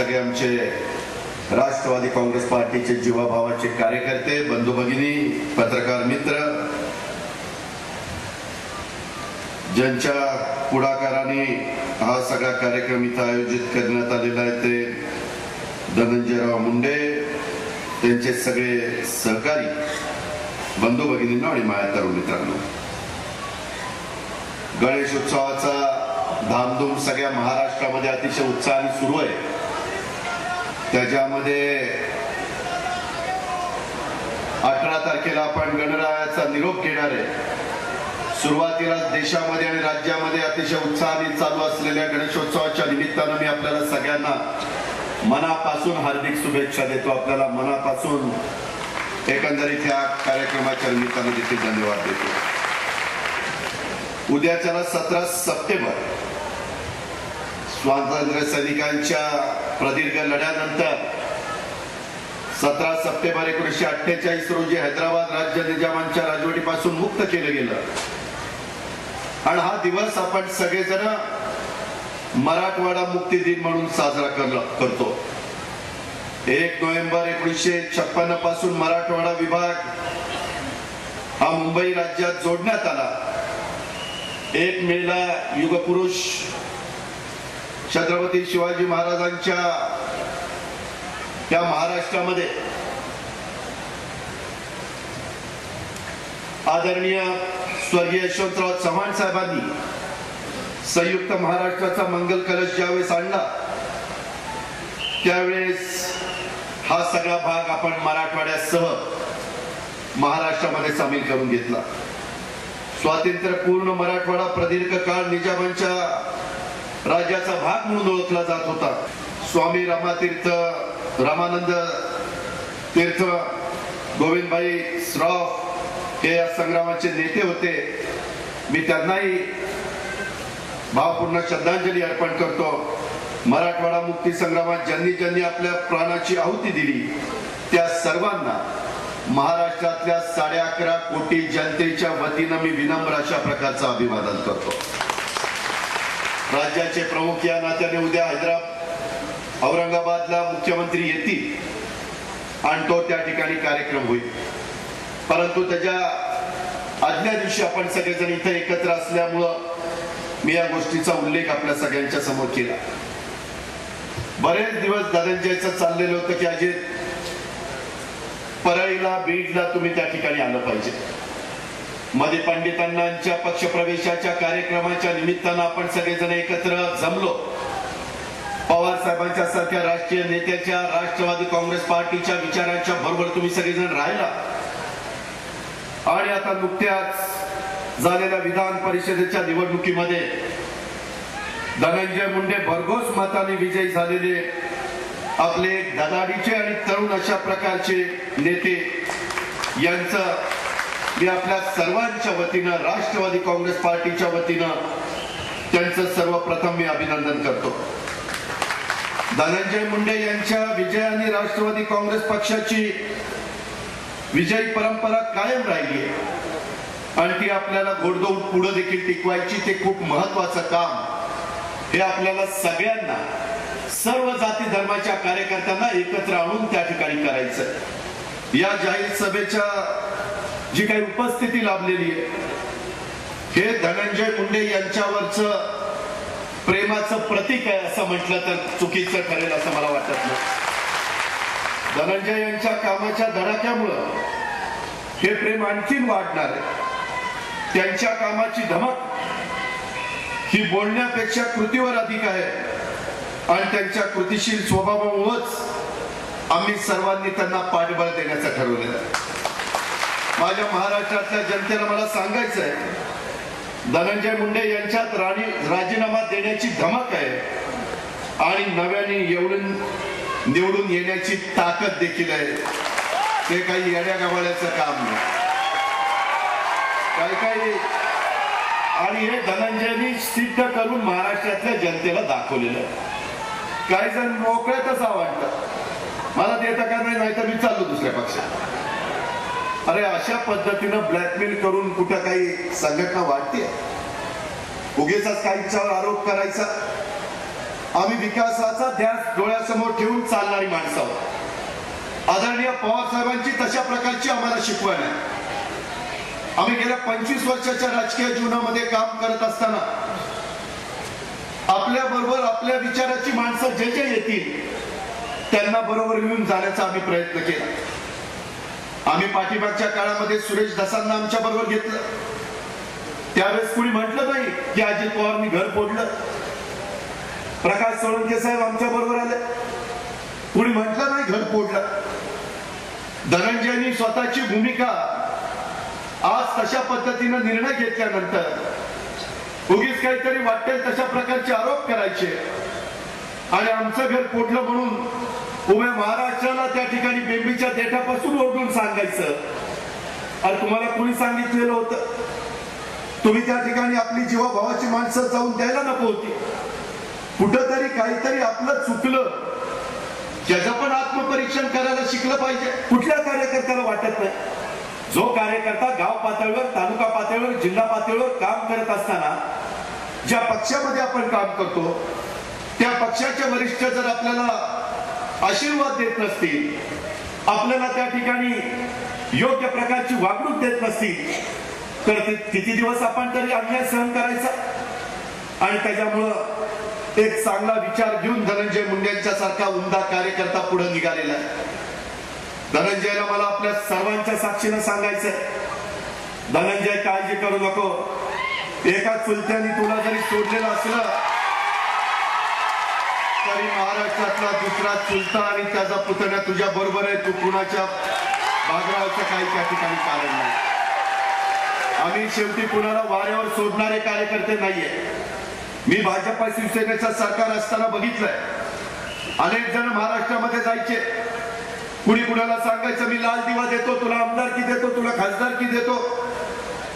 सगळे आमचे राष्ट्रवादी काँग्रेस पार्टीचे जीवाभावाचे कार्यकर्ते बंधू भगिनी पत्रकार मित्र ज्यांच्या पुढाकाराने हा सगळा कार्यक्रम इथं आयोजित करण्यात आलेला आहे ते धनंजयराव मुंडे त्यांचे सगळे सहकारी बंधू भगिनींना आणि माया तरुण मित्रांनो. गणेश उत्सवाचा धामधूम सगळ्या महाराष्ट्रामध्ये अतिशय उत्साहाने सुरू आहे. त्याच्यामध्ये अठरा तारखेला आपण गणरायाचा निरोप घेणार आहे. सुरुवातीला देशामध्ये आणि राज्यामध्ये अतिशय उत्साहाने चालू असलेल्या गणेशोत्सवाच्या निमित्तानं मी आपल्याला सगळ्यांना मनापासून हार्दिक शुभेच्छा देतो. आपल्याला मनापासून एकंदरीत या कार्यक्रमाच्या निमित्तानं देखील धन्यवाद देतो. उद्याच्याला सतरा सप्टेंबर स्वातंत्र्य सैनिकांच्या प्रदीर्घ लढ्यानंतर सतरा सप्टेंबर एकोणीसशे अठ्ठेचाळीस रोजी हैदराबाद राज्य निजामांच्या राजवटीपासून मुक्त केलं गेलं. आणि हा दिवस आपण सगळेजण मराठवाडा मुक्ती दिन म्हणून साजरा करतो. एक नोव्हेंबर एकोणीसशे छप्पन्नपासून मराठवाडा विभाग हा मुंबई राज्यात जोडण्यात आला. एक मेला युगपुरुष छत्रपती शिवाजी महाराजांच्या या महाराष्ट्रामध्ये आदरणीय स्वर्गीय यशवंतराव चव्हाण साहेबांनी संयुक्त महाराष्ट्राचा मंगल कलश ज्यावेळेस आणला त्यावेळेस हा सगळा भाग आपण मराठवाड्यासह महाराष्ट्रामध्ये सामील करून घेतला. स्वातंत्र्यपूर्ण मराठवाडा प्रदीर्घ काळ निजामांच्या राज्याचा भाग म्हणून ओळखला जात होता. स्वामी रामातीर्थ रामानंद तीर्थ गोविंदभाई श्रॉफ हे या संग्रामाचे नेते होते. मी त्यांनाही भावपूर्ण श्रद्धांजली अर्पण करतो. मराठवाडा मुक्ती संग्रामात ज्यांनी ज्यांनी आपल्या प्राणाची आहुती दिली त्या सर्वांना महाराष्ट्रातल्या साडे अकरा कोटी जनतेच्या वतीनं मी विनम्र अशा प्रकारचं अभिवादन करतो. राज्याचे प्रमुख या नात्याने उद्या हैदराबाद औरंगाबादला मुख्यमंत्री येतील आणि तो त्या ठिकाणी कार्यक्रम होईल. परंतु त्याच्या आदल्या दिवशी आपण सगळेजण इथे एकत्र असल्यामुळं मी या गोष्टीचा उल्लेख आपल्या सगळ्यांच्या समोर केला. बरेच दिवस धनंजयचं चाललेलं होतं की अजित परळीला बीडला तुम्ही त्या ठिकाणी आलं पाहिजे. मध्ये पंडितांच्या पक्षप्रवेशाच्या कार्यक्रमाच्या निमित्तानं आपण सगळेजण एकत्र जमलो. पवार साहेबांच्या सारख्या राष्ट्रीय नेत्याच्या राष्ट्रवादी काँग्रेस पार्टीच्या विचारांच्या बरोबर तुम्ही सगळेजण राहिला. आणि आता नुकत्याच झालेल्या विधान परिषदेच्या निवडणुकीमध्ये धनंजय मुंडे भरघोस मताने विजयी झालेले आपले ददाडीचे आणि तरुण अशा प्रकारचे नेते यांचं मी आपल्या सर्वांच्या वतीनं राष्ट्रवादी काँग्रेस पार्टीच्या वतीनं त्यांचं सर्वप्रथम मी अभिनंदन करतो. धनंजय मुंडे यांच्या विजयाने राष्ट्रवादी काँग्रेस पक्षाची विजयी परंपरा कायम राहिली आहे आणि ती आपल्याला घोडदौड पुढे देखील टिकवायची ते खूप महत्वाचं काम हे आपल्याला सगळ्यांना सर्व जाती धर्माच्या कार्यकर्त्यांना एकत्र आणून त्या ठिकाणी करायचं या जाहीर सभेच्या जी काही उपस्थिती लाभलेली आहे. हे धनंजय मुंडे यांच्यावरच प्रेमाचं प्रतीक आहे असं म्हटलं तर चुकीचं ठरेल असं मला वाटत नाही. धनंजय यांच्या कामाच्या धडाक्यामुळं हे प्रेम आणखीन वाढणार आहे. त्यांच्या कामाची धमक ही बोलण्यापेक्षा कृतीवर अधिक आहे आणि त्यांच्या कृतीशील स्वभावामुळेच आम्ही सर्वांनी त्यांना पाठबळ देण्याचं ठरवलेलं आहे माझ्या महाराष्ट्रातल्या जनतेला मला सांगायचं आहे धनंजय मुंडे यांच्यात राणी राजीनामा देण्याची धमक आहे आणि नव्याने एवढून निवडून येण्याची ताकद देखील आहे. ते काही येड्या गवाळ्याचं काम नाही. काही काही आणि हे धनंजयनी सिद्ध करून महाराष्ट्रातल्या जनतेला दाखवलेलं आहे. काही जण मोकळ्यातच आवडतात मला देता का नाही नाही तर मी चाललो दुसऱ्या पक्षात. अरे अशा पद्धतीनं ब्लॅकमेल करून कुठं काही संघटना वाढते? उगेच काहीच्यावर आरोप करायचा? आम्ही विकासाचा ध्यास डोळ्यासमोर ठेवून चालणारी माणसं आहोत. आदरणीय पवार साहेबांची तशा प्रकारची आम्हाला शिकवण आहे. आम्ही गेल्या पंचवीस वर्षाच्या राजकीय जीवनामध्ये काम करत असताना आपल्या बरोबर आपल्या विचाराची माणसं जे जे येतील त्यांना बरोबर घेऊन जाण्याचा आम्ही प्रयत्न केला. आम्ही पाठीमागच्या काळामध्ये सुरेश दसांना आमच्या बरोबर घेतलं. त्यावेळेस कुणी म्हटलं नाही की अजित पवारनी घर फोडलं. प्रकाश सोळंके साहेब आमच्या बरोबर आले. कुणी म्हटलं नाही घर फोडलं. धनंजयनी स्वतःची भूमिका आज तशा पद्धतीनं निर्णय घेतल्यानंतर उगीच काहीतरी वाटेल तशा प्रकारचे आरोप करायचे. आणि आमचं घर फोडलं म्हणून उभ्या महाराष्ट्राला त्या ठिकाणी बेंबीच्या देठापासून ओढून सांगायचं. अरे तुम्हाला कुणी सांगितलेलं होतं? तुम्ही त्या ठिकाणी आपली जीवाभावाची माणसं जाऊन द्यायला नको होती. कुठंतरी काहीतरी आपलं चुकलं. ज्याचं पण आत्मपरीक्षण करायला शिकलं पाहिजे. कुठल्या कार्यकर्त्याला वाटत नाही? जो कार्यकर्ता गाव पातळीवर तालुका पातळीवर जिल्हा पातळीवर काम करत असताना ज्या पक्षामध्ये आपण काम करतो त्या पक्षाचे वरिष्ठ जर आपल्याला आशीर्वाद देत नसतील आपल्याला त्या ठिकाणी योग्य प्रकारची वागणूक देत नसतील तर ते किती दिवस आपण तरी अन्याय सहन करायचा? आणि त्याच्यामुळं एक चांगला विचार घेऊन धनंजय मुंडेंच्या सारखा उमदा कार्यकर्ता पुढे निघालेला आहे. धनंजयला मला आपल्या सर्वांच्या साक्षीनं सांगायचंय. धनंजय काळजी करू नको. एका चुलत्याने तुला जरी सोडलेलं असलं तरी महाराष्ट्रातला दुसरा चुलता आणि त्याचा पुतण्या तुझ्या बरोबर आहे. तू कुणाच्या बागरावचं काही त्या ठिकाणी कारण नाही. आम्ही शेवटी कुणाला वाऱ्यावर सोडणारे कार्यकर्ते नाहीये. मी भाजपा शिवसेनेचं सरकार असताना बघितलंय. अनेक जण महाराष्ट्रामध्ये जायचे. कुणी कुणाला सांगायचं मी लाल दिवा देतो तुला आमदारकी देतो तुला खासदारकी देतो?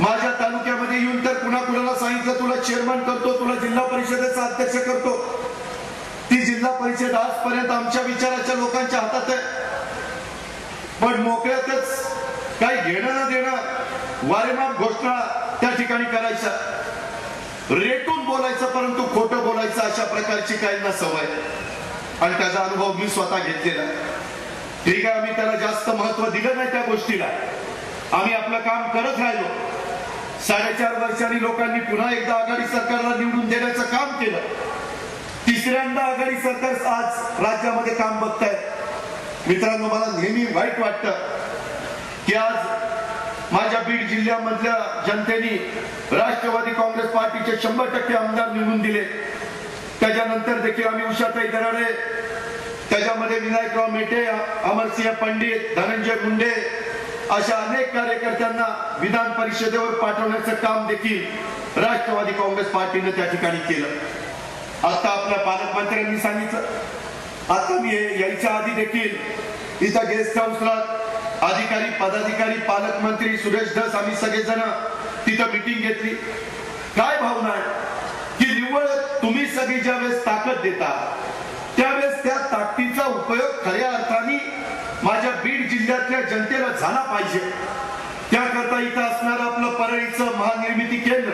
माझ्या तालुक्यामध्ये येऊन तर कुणा कुणाला सांगितलं तुला चेअरमन करतो तुला जिल्हा परिषदेचा अध्यक्ष करतो. ती जिल्हा परिषद आजपर्यंत आमच्या विचाराच्या लोकांच्या हातात आहे. पण मोकळ्यातच काही घेणं ना देणं वारेमाप घोषणा त्या ठिकाणी करायच्या रेटून बोलायचं परंतु खोटं बोलायचं अशा प्रकारची काहींना सवय. आणि त्याचा अनुभव मी स्वतः घेतलेला ठीक आहे आम्ही त्याला जास्त महत्त्व दिलं नाही त्या गोष्टीला. आम्ही आपलं काम करत राहिलो. साडेचार वर्षांनी लोकांनी पुन्हा एकदा आघाडी सरकारला निवडून देण्याचं काम केलं. तिसऱ्यांदा आघाडी सरकार आज राज्यामध्ये काम बघतायत. मित्रांनो मला नेहमी वाईट वाटतं की आज माझ्या बीड जिल्ह्यामधल्या जनतेने राष्ट्रवादी काँग्रेस पार्टीचे शंभर टक्के आमदार निवडून दिले. त्याच्यानंतर देखील आम्ही उषाताई दराडे त्याच्यामध्ये विनायकराव मेटे अमरसिंह पंडित धनंजय मुंडे अशा अनेक कार्यकर्त्यांना विधान परिषदेवर पाठवण्याचं काम देखील राष्ट्रवादी काँग्रेस पार्टीने त्या ठिकाणी केलं. आता आपल्या पालकमंत्र्यांनी सांगितलं. आता मी यायच्या आधी देखील इथं गेस्ट हाऊसला अधिकारी पदाधिकारी पालकमंत्री सुरेश धस आम्ही सगळेजण तिथं मिटिंग घेतली. काय भावना आहे? की निव्वळ तुम्ही सगळी ज्या वेळेस ताकद देता त्यावेळेस त्या ताकदीचा उपयोग खऱ्या अर्थाने माझ्या बीड जिल्ह्यातल्या जनतेला झाला पाहिजे. त्याकरता इथं असणार आपलं परळीचं महानिर्मिती केंद्र.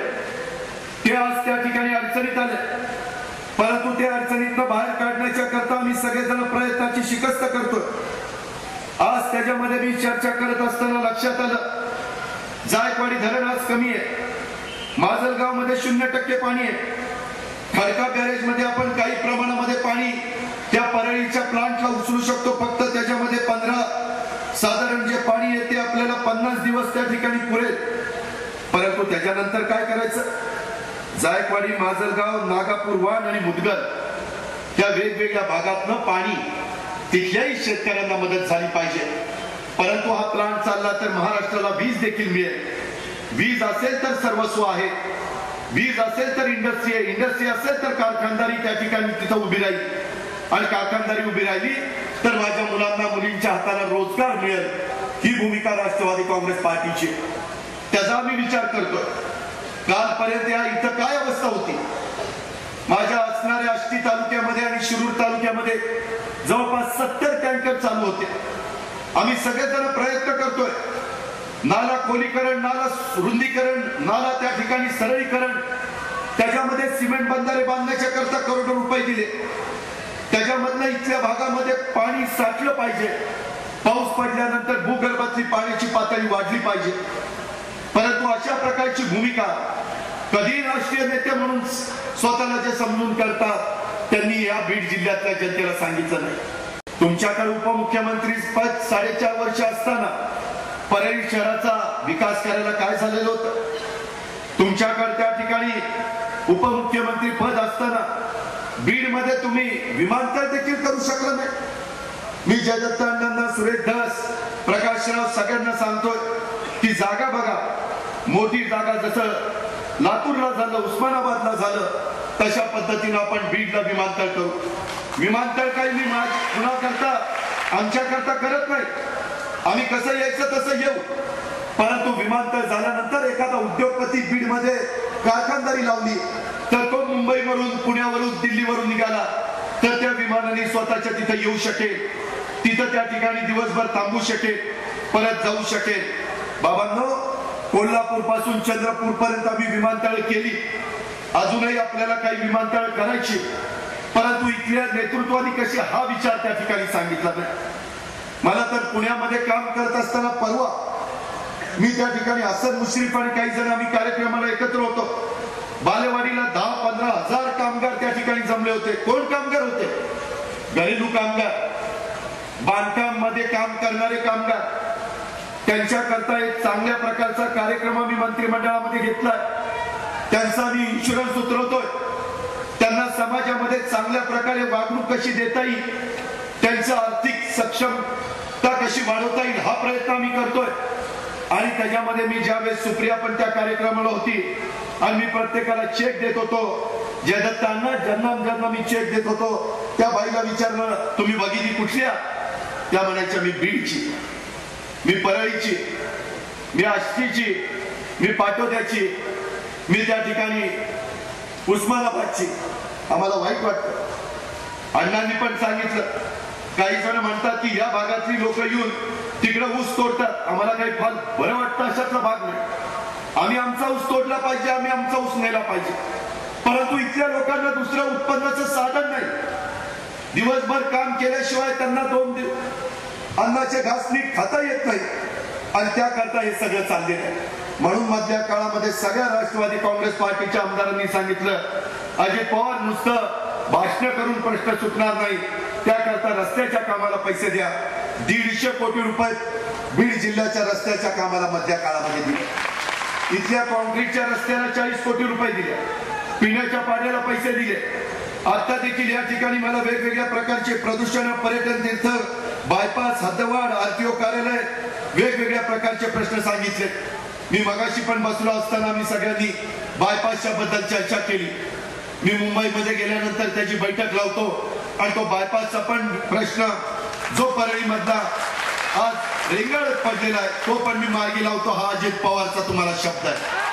ते आज त्या ठिकाणी अडचणीत आलं परंतु त्या अडचणीतनं बाहेर काढण्याच्या करता आम्ही सगळेजण प्रयत्नाची शिकस्त करतो आज त्याच्यामध्ये मी चर्चा करत असताना लक्षात आलं. जायकवाडी धरण आज कमी आहे. माजलगावमध्ये शून्य टक्के पाणी आहे. खडका बॅरेजमध्ये आपण काही प्रमाणामध्ये पाणी त्या परळीच्या प्लांटला उचलू शकतो. फक्त त्याच्यामध्ये पंधरा साधारण जे पाणी आहे ते आपल्याला पन्नास दिवस त्या ठिकाणी पुरेल. परंतु त्याच्यानंतर काय करायचं? जायकवाडी माजलगाव नागापूर वाण आणि मुदगल या वेगवेगळ्या भागातनं पाणी तिथल्याही शेतकऱ्यांना मदत झाली पाहिजे. परंतु हा प्लांट चालला तर महाराष्ट्राला वीज देखील मिळेल. वीज असेल तर सर्वस्व आहे. वीज असेल तर इंडस्ट्री आहे. इंडस्ट्री असेल तर कारखानदारी त्या ठिकाणी तिथं उभी राहील. आणि कारखानदारी उभी राहिली तर माझ्या मुलांना मुलींच्या हाताला रोजगार मिळेल. ही भूमिका राष्ट्रवादी काँग्रेस पार्टीची त्याचा आम्ही विचार करतोय. कालपर्यंत या इथं काय अवस्था होती? माझ्या असणाऱ्या आष्टी तालुक्यामध्ये आणि शिरूर तालुक्यामध्ये जवळपास सत्तर टँकर चालू होते. आम्ही सगळेजण प्रयत्न करतोय. नाला खोलीकरण नाला रुंदीकरण नाला त्या ठिकाणी सरळीकरण त्याच्यामध्ये सिमेंट बंधारे बांधण्याच्या करता करोडो रुपये दिले. त्याच्यामधल्या इथल्या भागामध्ये पाणी साठलं पाहिजे. पाऊस पडल्यानंतर भूगर्भातली पाण्याची पातळी वाढली पाहिजे. परंतु अशा प्रकारची भूमिका कधी राष्ट्रीय नेते म्हणून स्वतःला जे समजून करतात त्यांनी या बीड जिल्ह्यातल्या जनतेला सांगितलं नाही. तुमच्याकडे उपमुख्यमंत्री पद साडेचार वर्ष असताना परळी शहराचा विकास करायला काय झालेलं होतं? तुमच्याकडे त्या ठिकाणी उपमुख्यमंत्री पद असताना बीडमध्ये तुम्ही विमानतळ देखील करू शकलं नाही. मी जयदत्त अण्णांना सुरेश दास प्रकाशराव सगळ्यांना सांगतोय की जागा बघा. मोठी जागा जसं लातूरला झालं उस्मानाबादला झालं तशा पद्धतीनं आपण बीडला विमानतळ करू. विमानतळ काही मी माझ पुन्हा करता आमच्या करता करत नाही. आम्ही कसं यायचं तसं येऊ. परंतु विमानतळ झाल्यानंतर एखादा उद्योगपती बीडमध्ये कारखानदारी लावली तर तो मुंबईवरून पुण्यावरून दिल्लीवरून निघाला तर त्या विमानाने स्वतःच्या तिथे येऊ शकेल. तिथं त्या ठिकाणी दिवसभर थांबू शकेल परत जाऊ शकेल. बाबांनो कोल्हापूरपासून चंद्रपूर पर्यंत आम्ही विमानतळ केली. अजूनही आपल्याला काही विमानतळ करायची. परंतु इथल्या नेतृत्वाने कशी हा विचार त्या ठिकाणी सांगितला नाही. मला तर पुण्यामध्ये काम करत असताना परवा मी त्या ठिकाणी हसन मुश्रीफ आणि काही जण आम्ही कार्यक्रमाला एकत्र होतो. बालेवाडीला दहा पंधरा हजार कामगार त्या ठिकाणी जमले होते. कोण कामगार होते? घरेलू कामगार. बांधकाममध्ये काम करणारे कामगार. त्यांच्याकरता एक चांगल्या प्रकारचा कार्यक्रम आम्ही मंत्रिमंडळामध्ये घेतलाय. त्यांचा मी इन्शुरन्स उतरवतोय. त्यांना समाजामध्ये चांगल्या प्रकारे वागणूक कशी देता येईल त्यांचं आर्थिक सक्षमता कशी वाढवता येईल हा प्रयत्न आम्ही करतोय. आणि त्याच्यामध्ये मी ज्यावेळेस सुप्रिया पण त्या कार्यक्रमाला होती आणि मी प्रत्येकाला चेक देत होतो. जयदत्तांना ज्यांना ज्यांना मी चेक देत होतो. त्या बाईला विचारलं तुम्ही बघितली कुठल्या त्या म्हणायच्या मी बीडची. मी परळीची मी आष्टीची मी पाटोद्याची मी त्या ठिकाणी उस्मानाबादची. आम्हाला वाईट वाटतं. अण्णांनी पण सांगितलं. काही जण म्हणतात की या भागातली लोक येऊन तिकडे ऊस तोडतात. आम्हाला काही फार बरं वाटतं अशातला भाग नाही. आम्ही आमचा ऊस तोडला पाहिजे आम्ही आमचा ऊस नेला पाहिजे. परंतु इथल्या लोकांना दुसरं उत्पन्नाचं साधन नाही. दिवसभर काम केल्याशिवाय त्यांना दोन दिव- अन्नाचे घास नीट खाता येत नाही. आणि त्याकरता हे सगळं चाललेलं आहे म्हणून मधल्या काळामध्ये सगळ्या राष्ट्रवादी काँग्रेस पार्टीच्या आमदारांनी सांगितलं अजित पवार नुसतं भाषण करून प्रश्न सुटणार नाही. त्याकरता रस्त्याच्या कामाला पैसे द्या. दीडशे कोटी रुपये बीड जिल्ह्याच्या रस्त्याच्या कामाला मधल्या काळामध्ये दिले. इथल्या कॉन्क्रीटच्या रस्त्याला चाळीस कोटी रुपये दिले. पिण्याच्या पाण्याला पैसे दिले. आता देखील या ठिकाणी मला वेगवेगळ्या प्रकारचे प्रदूषण पर्यटन तीर्थ बायपास हद्दवाढ आरटीओ कार्यालय वेगवेगळ्या प्रकारचे प्रश्न सांगितले मी मगाशी पण बसलो असताना मी सगळ्यांनी बायपासच्या बद्दल चर्चा केली. मी मुंबईमध्ये गेल्यानंतर त्याची बैठक लावतो आणि तो बायपासचा पण प्रश्न जो परळी मधला आज रेंगाळत पडलेला आहे तो पण मी मार्गी लावतो. हा अजित पवारचा तुम्हाला शब्द आहे.